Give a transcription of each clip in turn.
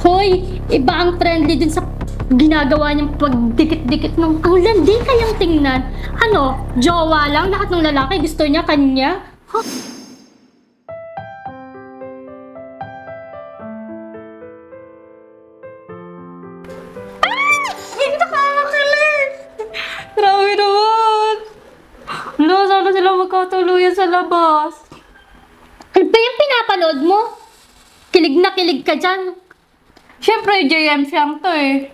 Hoy, iba ang friendly dun sa ginagawa niyang pagdikit-dikit ng ang landi kayang tingnan. Ano, jowa lang lahat ng lalaki gusto niya kanya? Huh? Sila magkatuluyan sa labas. Ano ba yung pinapanood mo? Kilig na kilig ka dyan. Siyempre, JM siyang to eh.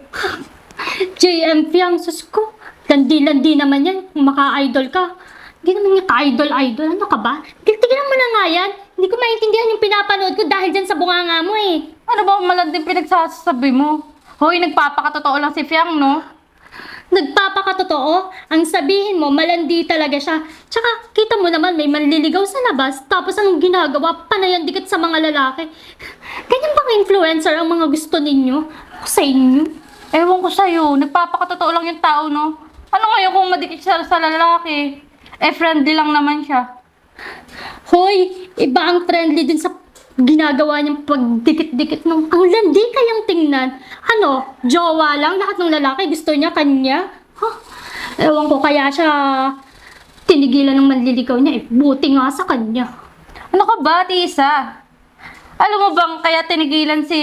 JM Fiang, sus ko. Landi-landi naman yan. Kung maka-idol ka. Hindi naman niya ka-idol-idol. Ano ka ba? Tignan mo na nga yan. Hindi ko maintindihan yung pinapanood ko dahil dyan sa bunganga mo eh. Ano ba ang malanding pinagsasabi mo? Hoy, nagpapakatotoo lang si Fiang, no? Nagpapakatotoo, ang sabihin mo, malandi talaga siya. Tsaka, kita mo naman, may manliligaw sa labas, tapos ang ginagawa, panayan dikit sa mga lalaki. Bang influencer ang mga gusto ninyo? Sa inyo. Ewan ko sa'yo, nagpapakatotoo lang yung tao, no? Ano ngayon kung madikit siya sa lalaki? Eh, friendly lang naman siya. Hoy, iba ang friendly dun sa ginagawa niyang pagdikit-dikit ng ang landi kayang tingnan. Ano, jowa lang lahat ng lalaki gusto niya kanya? Huh? Ewan ko kaya siya tinigilan ng manliligaw niya eh. Buti nga sa kanya. Ano ka ba, Tisa? Alam mo bang kaya tinigilan si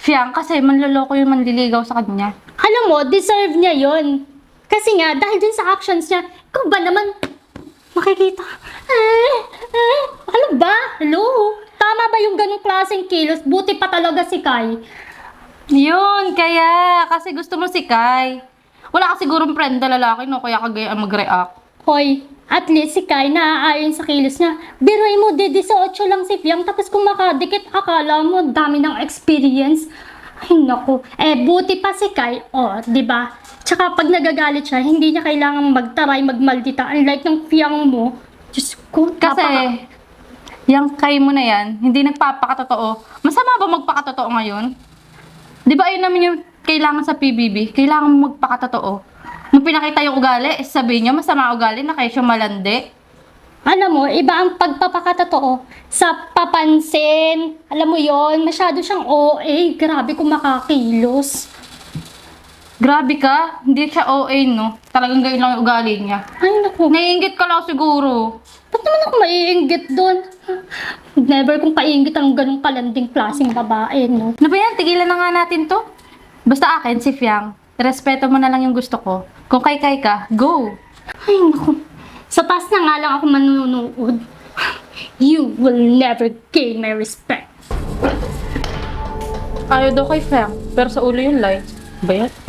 Fiang kasi manloloko yung manliligaw sa kanya? Alam mo, deserve niya yon. Kasi nga, dahil dun sa actions niya, ikaw ba naman makikita? Eh, eh, ano ba? Hello? Tama ba yung ganong klaseng kilos? Buti pa talaga si Kai. Yun, kaya. Kasi gusto mo si Kai. Wala ka sigurong friend na lalaki, no? Kaya kagaya mag-react. Hoy, at least si Kai naaayon sa kilos niya. Biruin mo, de 18 lang si Fiang, tapos kung makadikit, akala mo dami ng experience. Ay, naku. Eh, buti pa si Kai. O, di ba? Tsaka pag nagagalit siya, hindi niya kailangan magtaray, magmaldita. Unlike ng Fiang mo. Diyos ko, Kasi, napaka- yung Kai mo na yan, hindi nagpapakatotoo. Masama ba magpakatotoo ngayon? Di ba ayun naman yung kailangan sa PBB? Kailangan magpakatotoo. Nung pinakita yung ugali, sabihin niyo, masama ugali na kayo siyang malandi. Alam mo, iba ang pagpapakatotoo sa papansin. Alam mo yon masyado siyang OA. Grabe kung makakilos. Grabe ka, hindi siya OA, no? Talagang ganyan lang yung ugali niya. Ay, naku. Naiingit ka lang siguro. Ba't naman ako maiinggit doon? Never kong kaingit ang ganong kalanding klaseng babae, no? Ano ba yan? Tigilan na nga natin to. Basta akin, si Fiang. Respeto mo na lang yung gusto ko. Kung kay-kay ka, go! Ay, naku. Sa taas na nga lang ako manunood. You will never gain my respect. Ayaw daw kay Fiang, pero sa ulo yung light. Bayat.